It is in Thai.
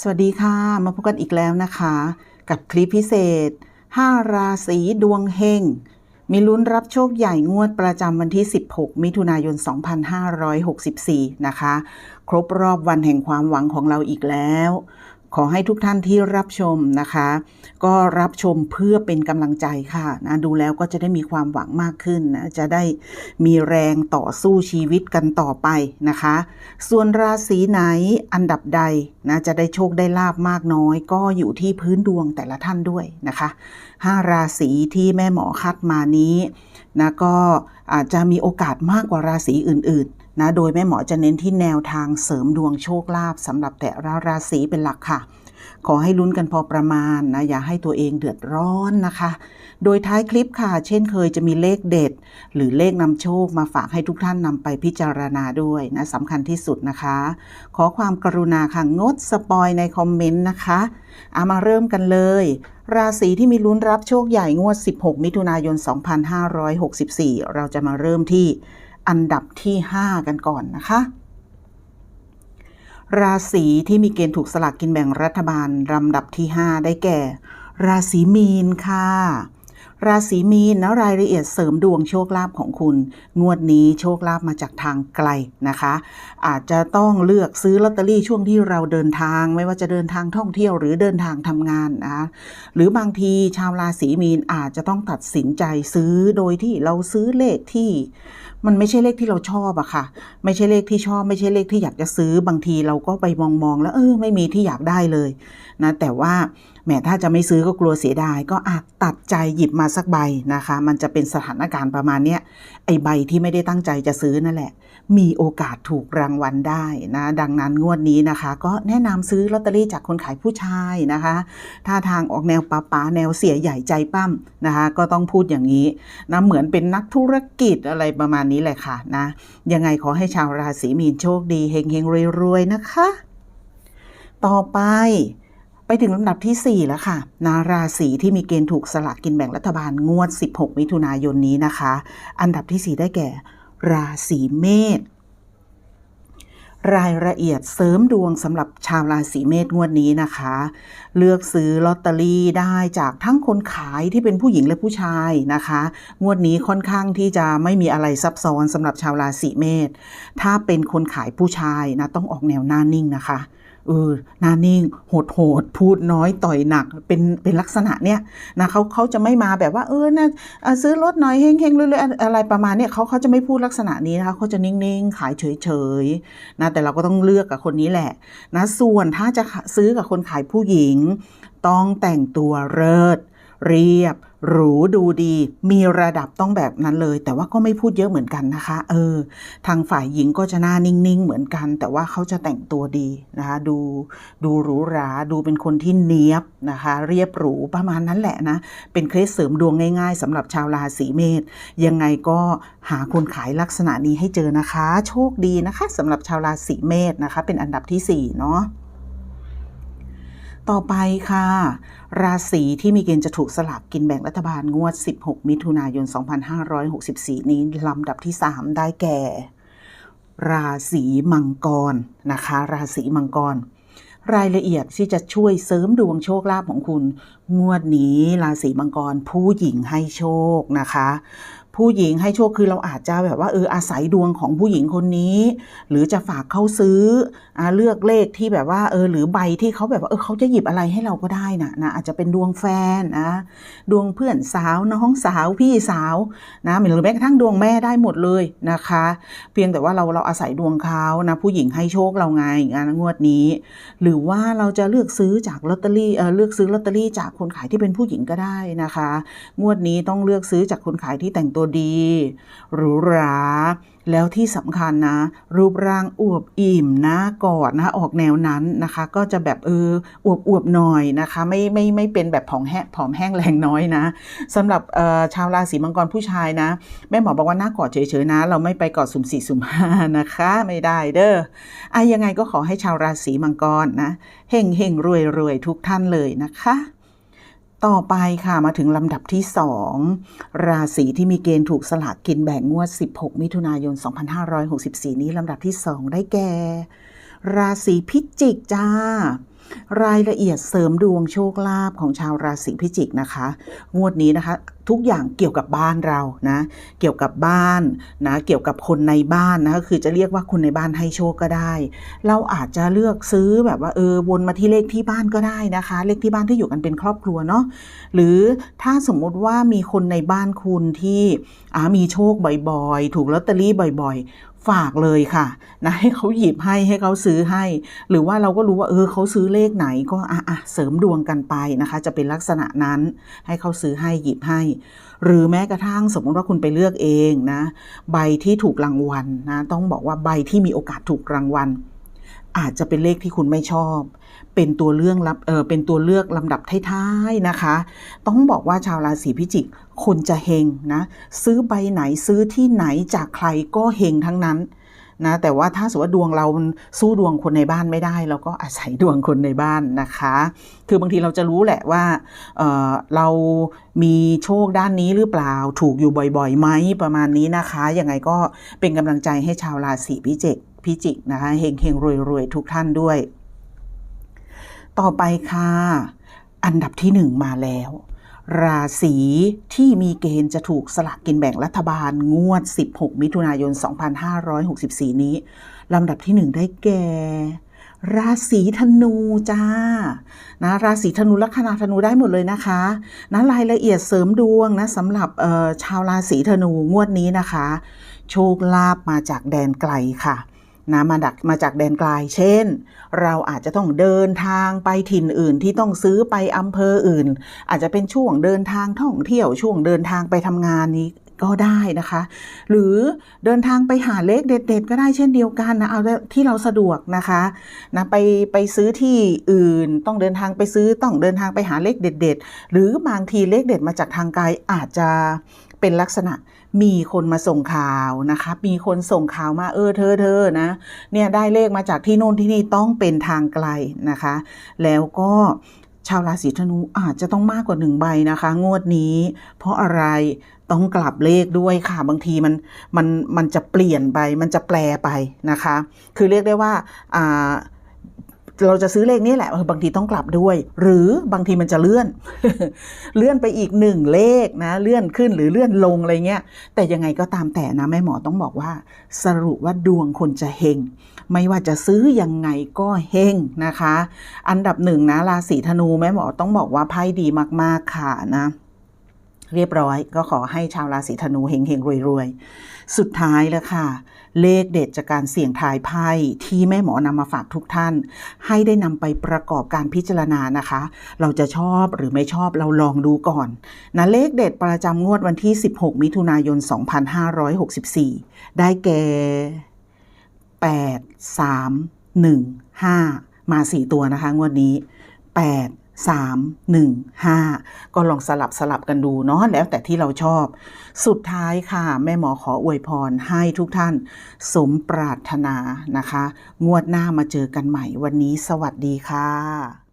สวัสดีค่ะ มาพบกันอีกแล้วนะคะ กับคลิปพิเศษ 5 ราศีดวงเฮง มีลุ้นรับโชคใหญ่งวดประจำวันที่ 16 มิถุนายน 2564 นะคะ ครบรอบวันแห่งความหวังของเราอีกแล้ว ขอให้ทุกท่านที่รับชมนะคะ ก็รับชมเพื่อเป็นกำลังใจค่ะนะดูแล้วก็จะได้มีความหวังมากขึ้นนะจะได้มีแรงต่อสู้ชีวิตกันต่อไปนะคะ ส่วนราศีไหนอันดับใดนะจะได้โชคได้ลาบมากน้อย ก็อยู่ที่พื้นดวงแต่ละท่านด้วยนะคะห้าราศีที่แม่หมอคัดมานี้นะก็อาจจะมีโอกาสมากกว่าราศีอื่นๆ นะโดยแม่หมอจะเน้นที่แนวทางเสริมดวงโชคลาภสำหรับแต่ละราศีเป็นหลักค่ะ ขอให้ลุ้นกันพอประมาณนะอย่าให้ตัวเองเดือดร้อนนะคะ โดยท้ายคลิปค่ะ เช่นเคยจะมีเลขเด็ด หรือเลขนำโชคมาฝากให้ทุกท่านนำไปพิจารณาด้วยนะสำคัญที่สุดนะคะ ขอความกรุณาค่ะงดสปอยในคอมเมนต์นะคะเอามาเริ่มกันเลย ราศีที่มีลุ้นรับโชคใหญ่งวด 16 มิถุนายน 2564 เราจะมาเริ่มที่ อันดับที่ 5 กันก่อนนะคะ ราศีที่มีเกณฑ์ถูกสลากกินแบ่งรัฐบาลลำดับที่ 5 ได้แก่ ราศีมีนค่ะ ราศีมีนนะรายละเอียดเสริมดวงโชคลาภของคุณ งวดนี้โชคลาภมาจากทางไกลนะคะ อาจจะต้องเลือกซื้อลอตเตอรี่ช่วงที่เราเดินทาง ไม่ว่าจะเดินทางท่องเที่ยวหรือเดินทางทำงานนะคะหรือบางทีชาวราศีมีนอาจจะต้องตัดสินใจซื้อโดยที่เราซื้อเลขที่ มันไม่ใช่เลขที่เราชอบอะค่ะ ไม่ใช่เลขที่ชอบ ไม่ใช่เลขที่อยากจะซื้อบางทีเราก็ไปมองๆแล้วเออไม่มีที่อยากได้เลยนะแต่ว่าแหมถ้าจะไม่ซื้อก็กลัวเสียดายก็อาจตัดใจหยิบมาสักใบนะคะ มันจะเป็นสถานการณ์ประมาณเนี้ยไอใบที่ไม่ได้ตั้งใจจะซื้อนั่นแหละ มีโอกาสถูกรางวัลได้นะ ดังนั้นงวดนี้นะคะ ก็แนะนำซื้อลอตเตอรี่จากคนขายผู้ชายนะคะท่าทางออกแนวป้าป๋าแนวเสียใหญ่ใจปั้มนะคะ ก็ต้องพูดอย่างนี้นะเหมือนเป็นนักธุรกิจอะไรประมาณนี้แหละค่ะนะยังไงขอให้ชาวราศีมีนโชคดีเฮงเฮงรวยๆนะคะ ต่อไป ไปถึงลำดับที่ 4 แล้วค่ะ นาราศีที่มีเกณฑ์ถูกสลากกินแบ่งรัฐบาลงวด 16 มิถุนายนนี้นะคะ อันดับที่ 4 ได้แก่ ราศีเมษรายละเอียดเสริมดวงสำหรับชาวราศีเมษงวดนี้นะคะ เลือกซื้อลอตเตอรี่ได้จากทั้งคนขายที่เป็นผู้หญิงและผู้ชายนะคะ งวดนี้ค่อนข้างที่จะไม่มีอะไรซับซ้อนสำหรับชาวราศีเมษถ้าเป็นคนขายผู้ชายนะต้องออกแนวหน้านิ่งนะคะ เออนานิ่งโหดโหดพูดน้อยต่อยหนักเป็นเป็นลักษณะเนี้ยนะเขาเขาจะไม่มาแบบว่าเออนะอะซื้อรถหน่อยเฮงเฮงเรื่อยๆอะไรประมาณเนี้ยเขาเขาจะไม่พูดลักษณะนี้นะคะเขาจะนิ่งๆขายเฉยๆนะแต่เราก็ต้องเลือกกับคนนี้แหละนะส่วนถ้าจะซื้อกับคนขายผู้หญิง ต้องแต่งตัวเลิศ เรียบ หรูดูดี มีระดับต้องแบบนั้นเลย แต่ว่าก็ไม่พูดเยอะเหมือนกันนะคะ เออ ทางฝ่ายหญิงก็จะหน้านิ่งๆเหมือนกัน แต่ว่าเขาจะแต่งตัวดีนะคะ ดูดูหรูหรา ดูเป็นคนที่เนี้ยบนะคะ เรียบหรูประมาณนั้นแหละนะ เป็นเคล็ดเสริมดวงง่ายๆสำหรับชาวราศีเมษยังไงก็หาคนขายลักษณะนี้ให้เจอนะคะ โชคดีนะคะสำหรับชาวราศีเมษนะคะ เป็นอันดับที่สี่เนาะ ต่อไปค่ะ ราศีที่มีเกณฑ์จะถูกสลากกินแบ่งรัฐบาลงวด 16 มิถุนายน 2564 นี้ลำดับที่ 3 ได้แก่ ราศีมังกรนะคะ ราศีมังกร รายละเอียดที่จะช่วยเสริมดวงโชคลาภของคุณ งวดนี้ราศีมังกรผู้หญิงให้โชคนะคะ ผู้หญิงให้โชคคือเราอาจจะแบบว่าเอออาศัยดวงของผู้หญิงคนนี้ หรือจะฝากเขาซื้ออเลือกเลขที่แบบว่าเออหรือใบที่เขาแบบว่าเออเขาจะหยิบอะไรให้เราก็ได้นะนะอาจจะเป็นดวงแฟนนะดวงเพื่อนสาวน้องสาวพี่สาวนะหรือแม้กระทั่งดวงแม่ได้หมดเลยนะคะ เพียงแต่ว่าเราเราอาศัยดวงเขานะผู้หญิงให้โชคเราไงงานงวดนี้ หรือว่าเราจะเลือกซื้อจากลอตเตอรี่เออเลือกซื้อลอตเตอรี่จากคนขายที่เป็นผู้หญิงก็ได้นะคะ งวดนี้ต้องเลือกซื้อจากคนขายที่แต่งตัวดี หรูหรา แล้วที่สำคัญนะ รูปร่างอวบอิ่มหน้ากอดนะออกแนวนั้นนะคะ ก็จะแบบเอออวบอวบหน่อยนะคะ ไม่ไม่ไม่เป็นแบบผอมแห้งผอมแห้งแรงน้อยนะสำหรับชาวราศีมังกรผู้ชายนะ แม่หมอบอกว่าหน้ากอดเฉยๆนะ เราไม่ไปกอดสุ่มสี่สุ่มห้านะคะ ไม่ได้เด้ออะยังไงก็ขอให้ชาวราศีมังกรนะเฮงเฮงรวยรวยทุกท่านเลยนะคะ ต่อไปค่ะมาถึงลำดับที่ 2 ราศีที่มีเกณฑ์ถูกสลากกินแบ่งงวด 16 มิถุนายน 2564 นี้ลำดับที่ 2 ได้แก่ ราศีพิจิกจ้า รายละเอียดเสริมดวงโชคลาภของชาวราศีพิจิกนะคะ งวดนี้นะคะ ทุกอย่างเกี่ยวกับบ้านเรานะ เกี่ยวกับบ้านนะเกี่ยวกับคนในบ้านนะคือจะเรียกว่าคนในบ้านให้โชคก็ได้ เราอาจจะเลือกซื้อแบบว่าเออวนมาที่เลขที่บ้านก็ได้นะคะ เลขที่บ้านที่อยู่กันเป็นครอบครัวเนาะหรือถ้าสมมุติว่ามีคนในบ้านคุณที่มีโชคบ่อยๆ ถูกลอตเตอรี่บ่อย ๆ ฝากเลยค่ะนะให้เขาหยิบให้ให้เขาซื้อให้ หรือว่าเราก็รู้ว่าเออเขาซื้อเลขไหนก็อะอะเสริมดวงกันไปนะคะ จะเป็นลักษณะนั้นให้เขาซื้อให้หยิบให้ หรือแม้กระทั่งสมมติว่าคุณไปเลือกเองนะ ใบที่ถูกรางวัลนะต้องบอกว่าใบที่มีโอกาสถูกรางวัลอาจจะเป็นเลขที่คุณไม่ชอบ เป็นตัวเรื่องรับเออเป็นตัวเลือกลำดับท้ายๆนะคะ ต้องบอกว่าชาวราศีพิจิก คนจะเฮงนะ ซื้อใบไหนซื้อที่ไหนจากใครก็เฮงทั้งนั้นนะแต่ว่าถ้าสมมติว่าดวงเราสู้ดวงคนในบ้านไม่ได้ เราก็อาศัยดวงคนในบ้านนะคะ คือบางทีเราจะรู้แหละว่าเเรามีโชคด้านนี้หรือเปล่าถูกอยู่บ่อยๆไหมประมาณนี้นะคะยังไงก็เป็นกำลังใจให้ชาวราศีพิจิกพิจิกนะคะเฮงเฮงรวยรวยๆทุกท่านด้วย ต่อไปค่ะ อันดับที่หนึ่งมาแล้ว ราศีที่มีเกณฑ์จะถูกสลากกินแบ่งรัฐบาลงวด 16 มิถุนายน 2564 นี้ ลำดับที่หนึ่งได้แก่ ราศีธนูจ้า นะ ราศีธนูลัคนาธนูได้หมดเลยนะคะ นะรายละเอียดเสริมดวงนะสำหรับชาวราศีธนูงวดนี้นะคะ โชคลาภมาจากแดนไกลค่ะ นะมาดักมาจากแดนไกล เช่น เราอาจจะต้องเดินทางไปถิ่นอื่นที่ต้องซื้อไปอำเภออื่น อาจจะเป็นช่วงเดินทางท่องเที่ยวช่วงเดินทางไปทำงานนี้ก็ได้นะคะ หรือเดินทางไปหาเลขเด็ด ๆ ก็ได้เช่นเดียวกันนะเอาที่เราสะดวกนะคะนะไปไปซื้อที่อื่นต้องเดินทางไปซื้อต้องเดินทางไปหาเลขเด็ด ๆ หรือบางทีเลขเด็ดมาจากทางไกลอาจจะเป็นลักษณะ มีคนมาส่งข่าวนะคะ มีคนส่งข่าวมาเออเธอเธอนะเนี่ยได้เลขมาจากที่โน่นที่นี่ต้องเป็นทางไกลนะคะ แล้วก็ชาวราศีธนูอาจจะต้องมากกว่าหนึ่งใบนะคะ งวดนี้ เพราะอะไรต้องกลับเลขด้วยค่ะ บางทีมันมันมันจะเปลี่ยนไป มันจะแปลไปนะคะ คือเรียกได้ว่าอ่า เราจะซื้อเลขนี้แหละบางทีต้องกลับด้วย หรือบางทีมันจะเลื่อน เลื่อนไปอีกหนึ่งเลขนะ เลื่อนขึ้นหรือเลื่อนลงอะไรเงี้ย แต่ยังไงก็ตามแต่นะแม่หมอต้องบอกว่า สรุปว่าดวงคนจะเฮงไม่ว่าจะซื้อยังไงก็เฮงนะคะ อันดับหนึ่งนะราศีธนูแม่หมอต้องบอกว่าไพ่ดีมากๆค่ะนะเรียบร้อยก็ขอให้ชาวราศีธนูเฮงเฮงรวยรวยๆสุดท้ายแล้วค่ะ เลขเด็ดจากการเสี่ยงทายไพ่ที่แม่หมอนำมาฝากทุกท่าน ให้ได้นำไปประกอบการพิจารณานะคะ เราจะชอบหรือไม่ชอบเราลองดูก่อนนะเลขเด็ดประจำงวดวันที่ 16 มิถุนายน 2564 ได้แก่ 8 3 1 5 มา 4 ตัวนะคะ งวดนี้ 8 3 1 5 ก็ลองสลับสลับกันดูเนาะแล้วแต่ที่เราชอบ สุดท้ายค่ะ แม่หมอขออวยพรให้ทุกท่าน สมปรารถนานะคะ งวดหน้ามาเจอกันใหม่วันนี้สวัสดีค่ะ